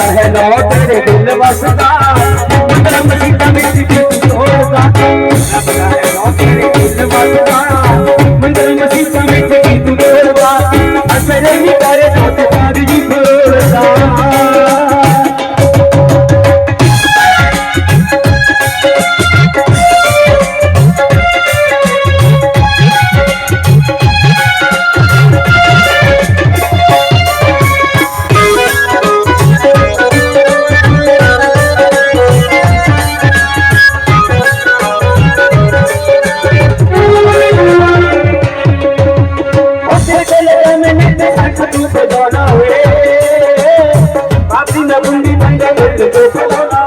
ਹੈ ਲੋ ਤੇਰੇ ਦਿਲ ਵਸਦਾ। ਮੁੰਡਾ ਮਸੀਤਾ చింత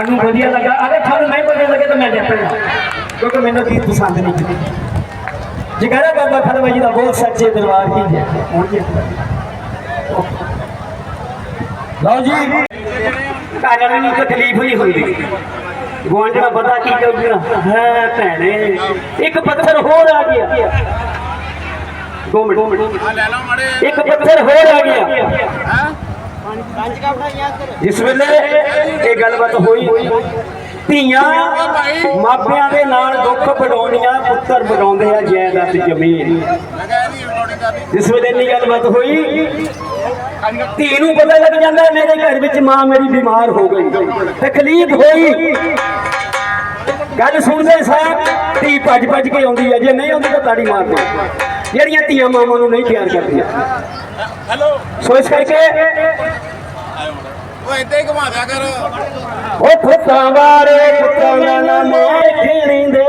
ਤੁਹਾਨੂੰ ਵਧੀਆ ਲੱਗਾ। ਅਗਰ ਤੁਹਾਨੂੰ ਨਹੀਂ ਵਧੀਆ ਲੱਗੇ ਤਾਂ ਮੈਂ ਜਾਣਾ ਕਿਉਂਕਿ ਮੈਨੂੰ ਕੀ ਪਸੰਦ ਨਹੀਂ ਜਗਾਰਾ ਬਾਬਾ ਖਲਵਾ ਜੀ ਦਾ ਬਹੁਤ ਸੱਚੇ ਦਰਬਾਰ ਕੀ ਹੈ। ਲਓ ਜੀ। ਕਾਰਨ ਨੂੰ ਤਕਲੀਫ ਨਹੀਂ ਹੁੰਦੀ ਗੋਲਡਣਾ ਪਤਾ ਕੀ ਕਹੂਗਾ ਹੈ ਭੈਣੇ, ਇੱਕ ਪੱਥਰ ਹੋਰ ਆ ਗਿਆ। ਦੋ ਮਿੰਟ ਇੱਕ ਪੱਥਰ ਹੋਰ ਆ ਗਿਆ। ਹੈ ਇਸ ਵੇਲੇ ਇਹ ਗੱਲਬਾਤ ਹੋਈ। ਧੀਆਂ ਮਾਪਿਆਂ ਦੇ ਨਾਲ ਦੁੱਖ ਵਡਾਉਣੀਆਂ ਪੁੱਤਰ ਵਡਾਉਂਦੇ ਆ ਜਾਇਦਾਦ ਜ਼ਮੀਨ। ਇਸ ਵੇਲੇ ਇੰਨੀ ਗੱਲਬਾਤ ਹੋਈ। ਧੀ ਨੂੰ ਪਤਾ ਲੱਗ ਜਾਂਦਾ, ਮੇਰੇ ਘਰ ਵਿੱਚ ਮਾਂ ਮੇਰੀ ਬਿਮਾਰ ਹੋ ਗਈ। ਤਕਲੀਫ ਹੋਈ। ਗੱਲ ਸੁਣਦੇ ਸਾਰ ਧੀ ਭੱਜ ਭੱਜ ਕੇ ਆਉਂਦੀ ਹੈ ਜੇ ਨਹੀਂ ਆਉਂਦੀ ਤਾਂ ਤਾੜੀ ਮਾਰਦੇ। ਜਿਹੜੀਆਂ ਧੀਆਂ ਮਾਵਾਂ ਨੂੰ ਨਹੀਂ ਪਿਆਰ ਕਰਦੀਆਂ। ਹੈਲੋ ਸੋ ਇਸ ਕਰਕੇ ਉਹ ਏਦਾਂ ਹੀ ਘੁਮਾ ਦਿਆ ਕਰ। ਉਹ ਫੁੱਟਾਂ ਵਾਰੇ ਫੁੱਟਾਂ ਨਾ ਮਾਰ ਖੇਣੀਂਦੇ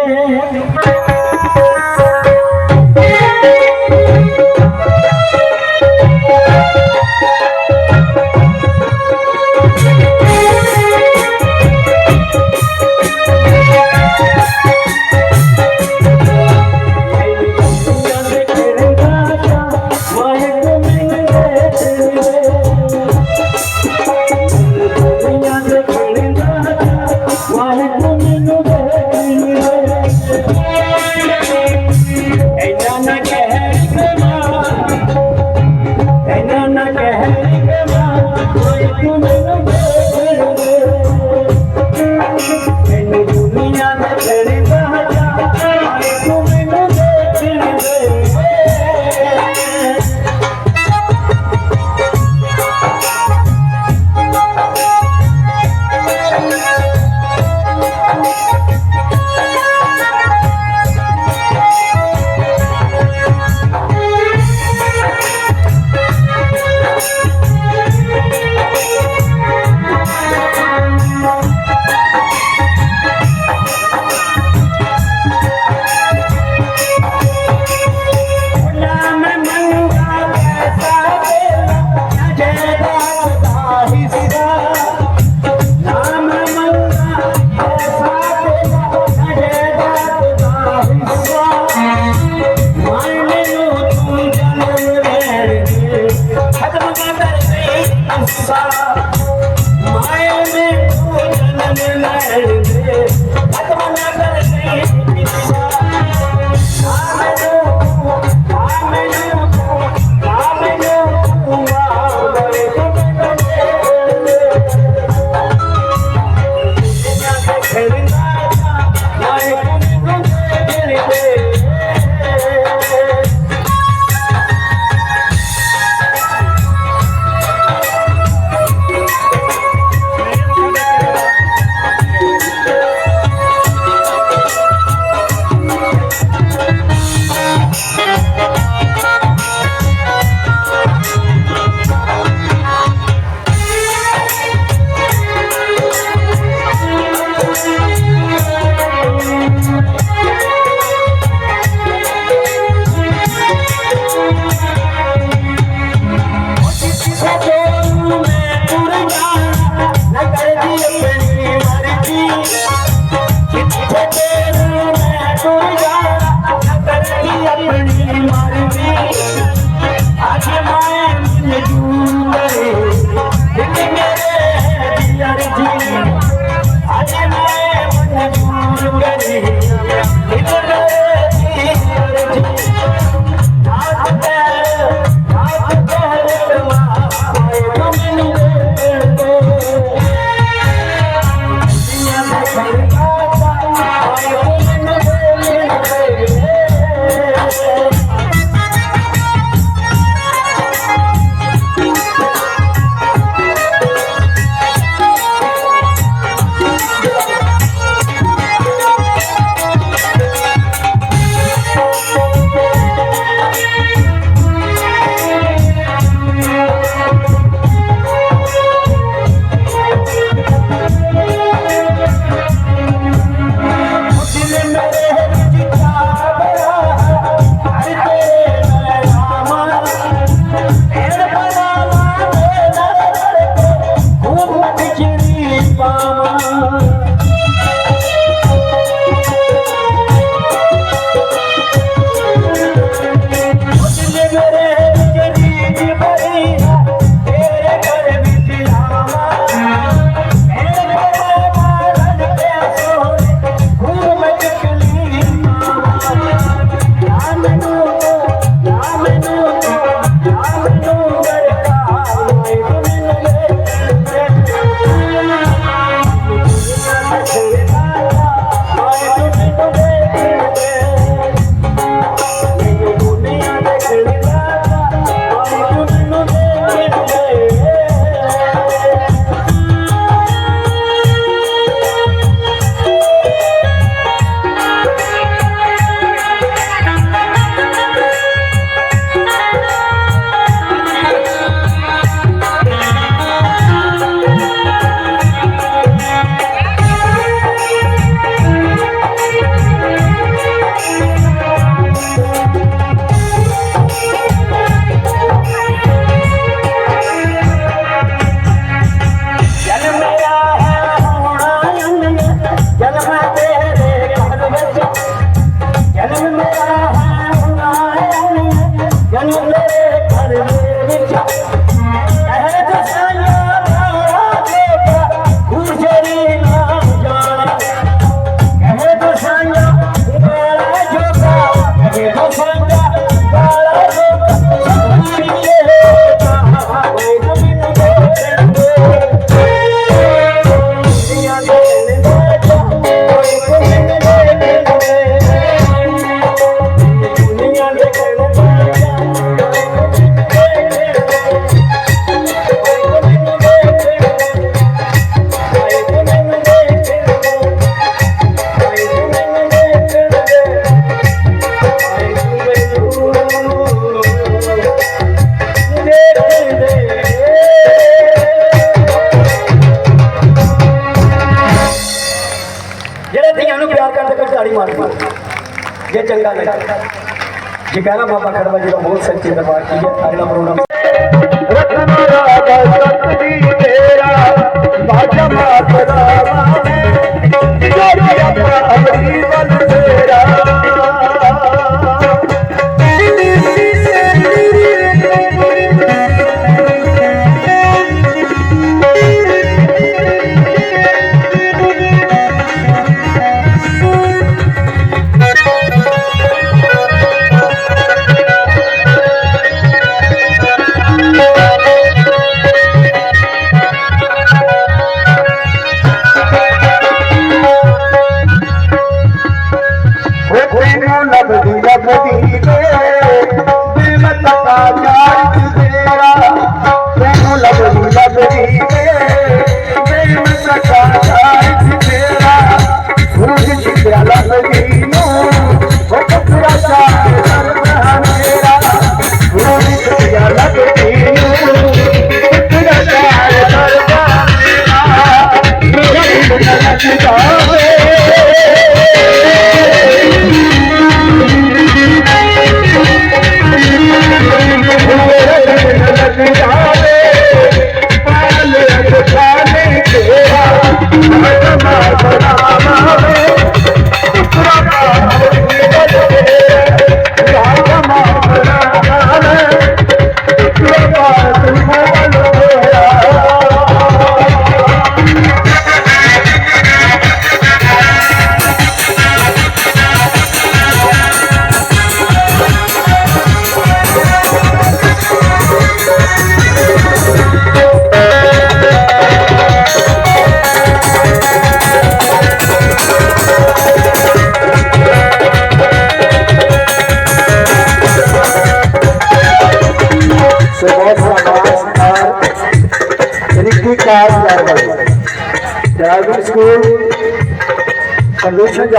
வாழ்வே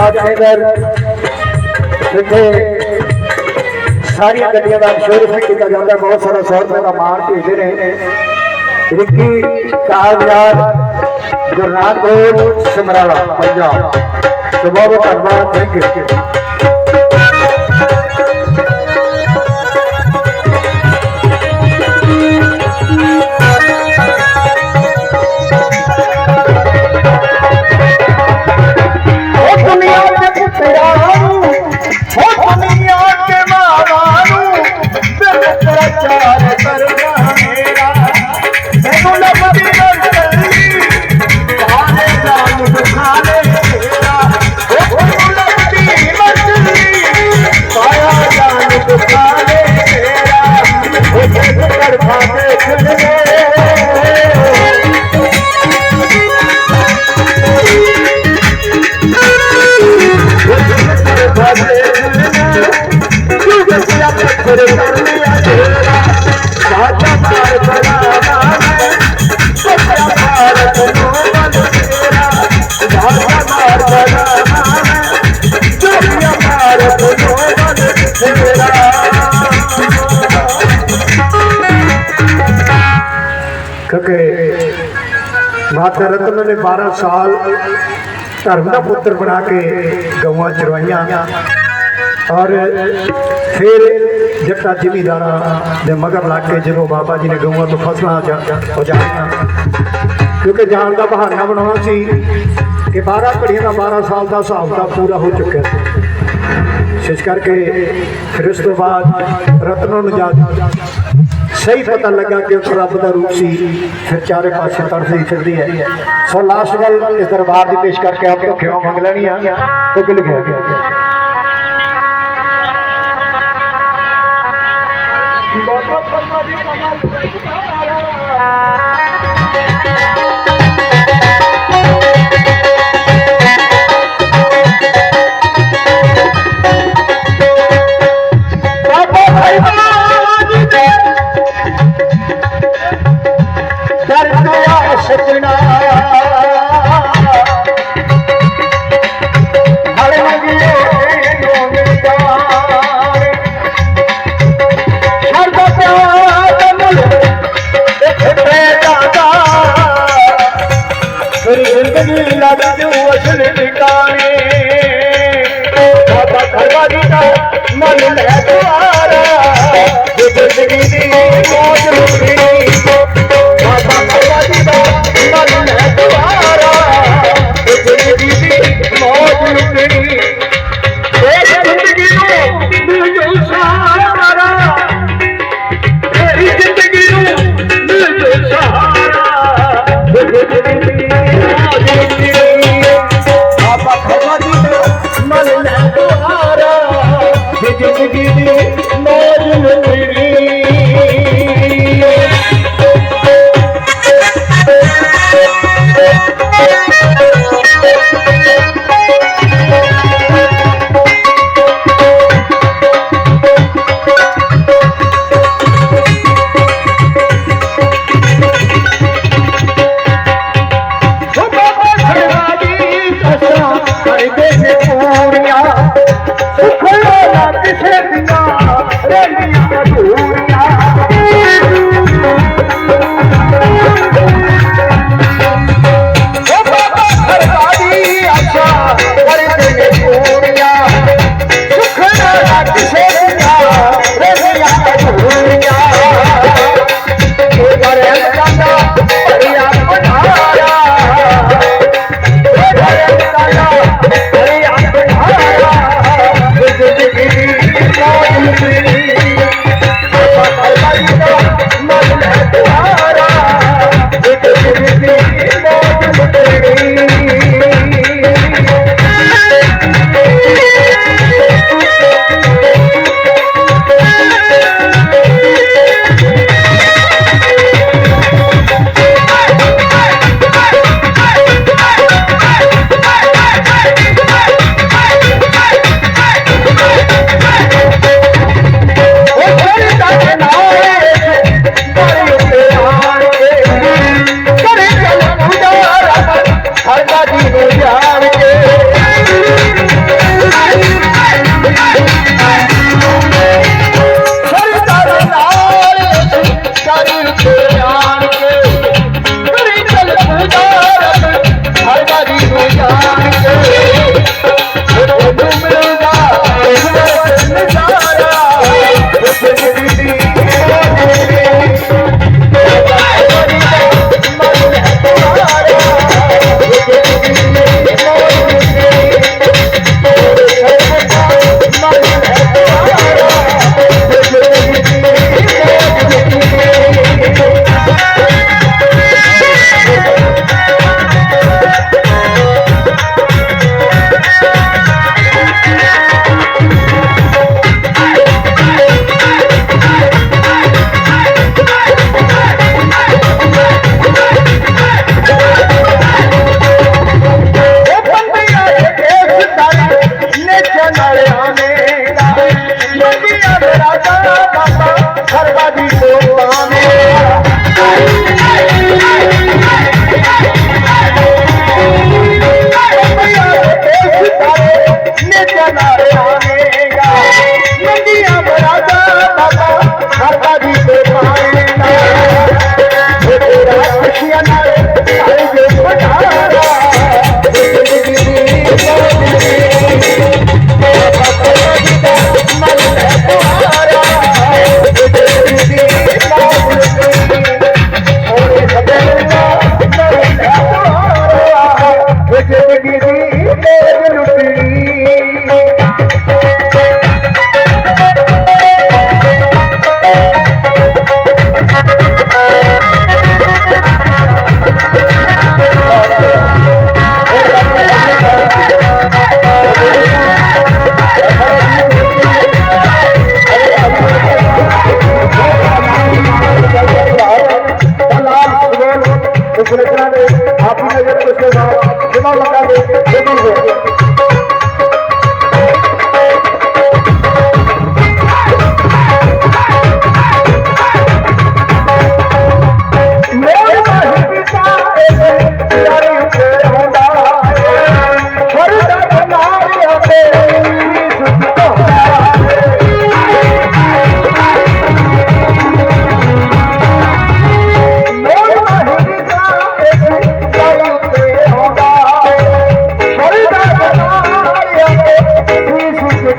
ਕੰਡਿਸ਼ਨ ਜਾਤ ਨਗਰ ਜਿੱਥੇ ਸਾਰੀਆਂ ਗੱਡੀਆਂ ਦਾ ਇੰਸ਼ੋਰੈਂਸ ਕੀਤਾ ਜਾਂਦਾ ਬਹੁਤ ਸਾਰਾ 100 ਰੁਪਏ ਦਾ ਮਾਣ ਭੇਜਦੇ ਨੇ ਰਿੱਕੀ ਕਾਗਜ਼ਾਤ ਗੁਰਨਾਥਪੁਰ ਸਮਰਾਲਾ ਪੰਜਾਬ ਸੋ ਬਹੁਤ ਬਹੁਤ ਧੰਨਵਾਦ ਥੈਂਕ ਯੂ ਕਿਉਂਕਿ ਮਾਤਾ ਰਤਨ ਨੇ 12 ਸਾਲ ਧਰਮ ਦਾ ਪੁੱਤਰ ਬਣਾ ਕੇ ਗਊਆਂ ਚਰਵਾਈਆਂ ਔਰ ਫਿਰ ਜੱਟਾ ਜ਼ਿਮੀਦਾਰਾਂ ਦੇ ਮਗਰ ਲੱਗ ਕੇ ਜਦੋਂ ਬਾਬਾ ਜੀ ਨੇ ਗਊਆਂ ਤੋਂ ਫਸਲਾਂ ਉਜਾੜੀਆਂ ਕਿਉਂਕਿ ਜਾਣ ਦਾ ਬਹਾਨਾ ਬਣਾਉਣਾ ਸੀ ਕਿ 12 ਘੜੀਆਂ ਦਾ 12 ਸਾਲ ਦਾ ਹਿਸਾਬ ਤਾਂ ਪੂਰਾ ਹੋ ਚੁੱਕਿਆ ਸੀ। ਇਸ ਕਰਕੇ ਫਿਰ ਉਸ ਤੋਂ ਬਾਅਦ ਰਤਨੋਂ ਨੂੰ ਜਾ ਸਹੀ ਪਤਾ ਲੱਗਾ ਕਿ ਉਹ ਰੱਬ ਦਾ ਰੂਪ ਸੀ, ਫਿਰ ਚਾਰੇ ਪਾਸੇ ਤੜਫਦੀ ਫਿਰਦੀ ਹੈ। ਸੋ ਲਾਸਟ ਗੱਲ ਇਸ ਦਰਬਾਰ ਦੀ ਪੇਸ਼ ਕਰਕੇ ਆਪ ਤੋਂ ਖਿਓ ਮੰਗ ਲੈਣੀ ਆ, ਤੇ ਕਿ ਲਿਖਿਆ ਗਿਆ। ਬਾਬਾ ਦੁਆਰਾ ਜੇ ਜ਼ਿੰਦਗੀ ਦੀ ਮੌਜ ਲੁੱਟੀ ਨਾ ਕਿਸੇ ਦੀਆਂ ਰਹਿੰਦੀਆਂ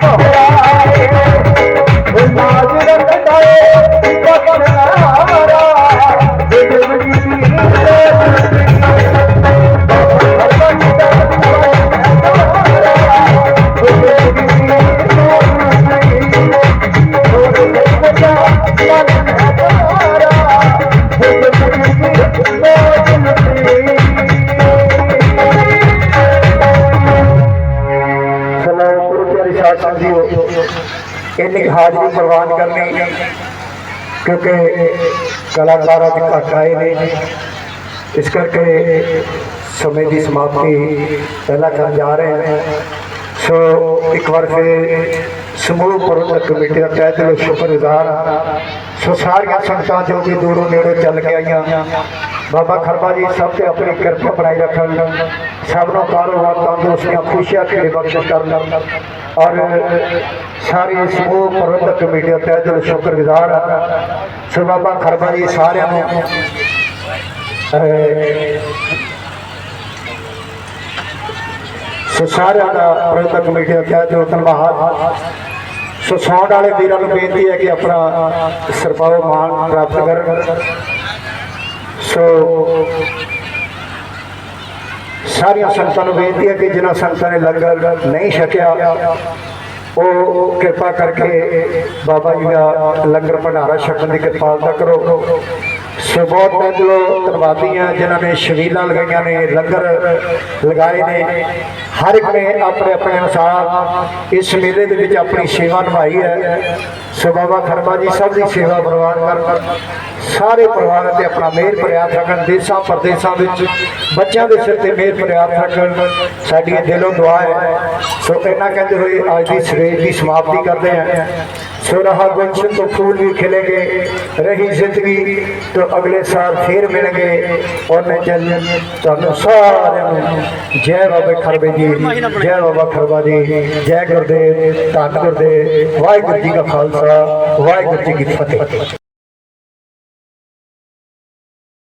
போகிறார் ਇੰਨੀ ਕੁ ਹਾਜ਼ਰੀ ਪ੍ਰਵਾਨ ਕਰਨੀ। ਕਿਉਂਕਿ ਕਲਾਕਾਰਾਂ ਅੱਜ ਘੱਟ ਆਏ ਨੇ ਇਸ ਕਰਕੇ ਸਮੇਂ ਦੀ ਸਮਾਪਤੀ ਪਹਿਲਾਂ ਕਰਨ ਜਾ ਰਹੇ ਹਾਂ। ਸੋ ਇੱਕ ਵਾਰ ਫਿਰ ਸਮੂਹ ਪ੍ਰਬੰਧਕ ਕਮੇਟੀ ਦਾ ਤਹਿ ਦਿਲੋਂ ਸ਼ੁਕਰਗੁਜ਼ਾਰ ਹਾਂ। ਸੋ ਸਾਰੀਆਂ ਸੰਗਤਾਂ ਜੋ ਕਿ ਦੂਰੋਂ ਨੇੜੇ ਚੱਲ ਕੇ ਆਈਆਂ। ਬਾਬਾ ਖਰਬਾ ਜੀ ਸਭ ਤੇ ਆਪਣੀ ਕਿਰਪਾ ਬਣਾਈ ਰੱਖਣ। ਸਭ ਨੂੰ ਕਾਰੋਬਾਰ ਤੰਦਰੁਸਤੀਆਂ, ਖੁਸ਼ੀਆਂ ਖੇੜੇ ਬਖਸ਼ਿਸ਼ ਕਰਨ। ਔਰ ਸਾਰੀ ਸਮੂਹ ਪ੍ਰਬੰਧਕ ਕਮੇਟੀ ਦਾ ਤਹਿ ਦਿਲੋਂ ਸ਼ੁਕਰਗੁਜ਼ਾਰ ਹਾਂ। ਸੋ ਬਾਬਾ ਖਰਬਾ ਜੀ ਸਾਰਿਆਂ ਨੂੰ ਸੋ ਸਾਰਿਆਂ ਦਾ ਪ੍ਰਬੰਧਕ ਕਮੇਟੀ ਦਾ ਤਹਿ ਦਿਲੋਂ ਧੰਨਵਾਦ ਸੋ ਸੌਣ ਵਾਲੇ ਵੀਰਾਂ ਨੂੰ ਬੇਨਤੀ ਹੈ ਕਿ ਆਪਣਾ ਸਰਪਾਉ ਮਾਨ ਪ੍ਰਾਪਤ ਕਰਨ। ਸੋ ਸਾਰੀਆਂ ਸੰਤਾਂ ਨੂੰ ਬੇਨਤੀ ਹੈ ਕਿ ਜਿਨ੍ਹਾਂ ਸੰਤਾਂ ਨੇ ਲੰਗਰ ਨਹੀਂ ਛਕਿਆ, ਉਹ ਕਿਰਪਾ ਕਰਕੇ ਬਾਬਾ ਜੀ ਦਾ ਲੰਗਰ ਭੰਡਾਰਾ ਛਕਣ ਦੀ ਕਿਰਪਾਲਤਾ ਕਰੋ। ਸੋ ਬਹੁਤ ਮੈਂ ਦਿਲੋਂ ਧੰਨਵਾਦੀ ਹਾਂ ਜਿਨ੍ਹਾਂ ਨੇ ਸ਼ਵੀਲਾਂ ਲਗਾਈਆਂ ਨੇ, ਲੰਗਰ ਲਗਾਏ ਨੇ। ਹਰ ਇੱਕ ਨੇ ਆਪਣੇ ਆਪਣੇ ਅਨੁਸਾਰ ਇਸ ਮੇਲੇ ਦੇ ਵਿੱਚ ਆਪਣੀ ਸੇਵਾ ਨਿਭਾਈ ਹੈ। ਸੋ ਬਾਬਾ ਖਰਮਾ ਜੀ ਸਭ ਦੀ ਸੇਵਾ ਪ੍ਰਵਾਨ ਕਰਨ। ਸਾਰੇ ਪਰਿਵਾਰਾਂ ਤੇ ਆਪਣਾ ਮਿਹਰ ਭਰਿਆ ਰੱਖਣ ਦੇਸਾਂ ਪ੍ਰਦੇਸਾਂ ਵਿੱਚ ਬੱਚਿਆਂ ਦੇ ਸਿਰ ਤੇ ਮਿਹਰ ਭਰਿਆ ਰੱਖਣ ਸਾਡੀ ਦਿਲੋਂ ਦੁਆ ਹੈ। ਸੋ ਇਹਨਾਂ ਕਹਿੰਦੇ ਹੋਏ ਅੱਜ ਦੀ ਸਵੇਰ ਦੀ ਸਮਾਪਤੀ ਕਰਦੇ ਹਾਂ। ਸੋ ਰਹਾ ਗੁਲਸ਼ਨ ਤੋਂ ਫੂਲ ਵੀ ਖਿਲੇਗੇ ਰਹੀ ਜ਼ਿੰਦਗੀ ਤੋਂ ਅਗਲੇ ਸਾਲ ਫੇਰ ਮਿਲਣਗੇ। ਉਹਨੇ ਜਲ ਤੁਹਾਨੂੰ ਸਾਰਿਆਂ ਨੂੰ ਜੈ ਬਾਬਾ ਖਰਬੇ ਜੀ, ਜੈ ਬਾਬਾ ਖਰਬਾ ਜੀ, ਜੈ ਗੁਰਦੇਵ, ਧੰਨ ਗੁਰਦੇਵ, ਵਾਹਿਗੁਰੂ ਜੀ ਕਾ ਖਾਲਸਾ। ਵਾਹਿਗੁਰੂ ਜੀ ਕੀ ਫਤਿਹ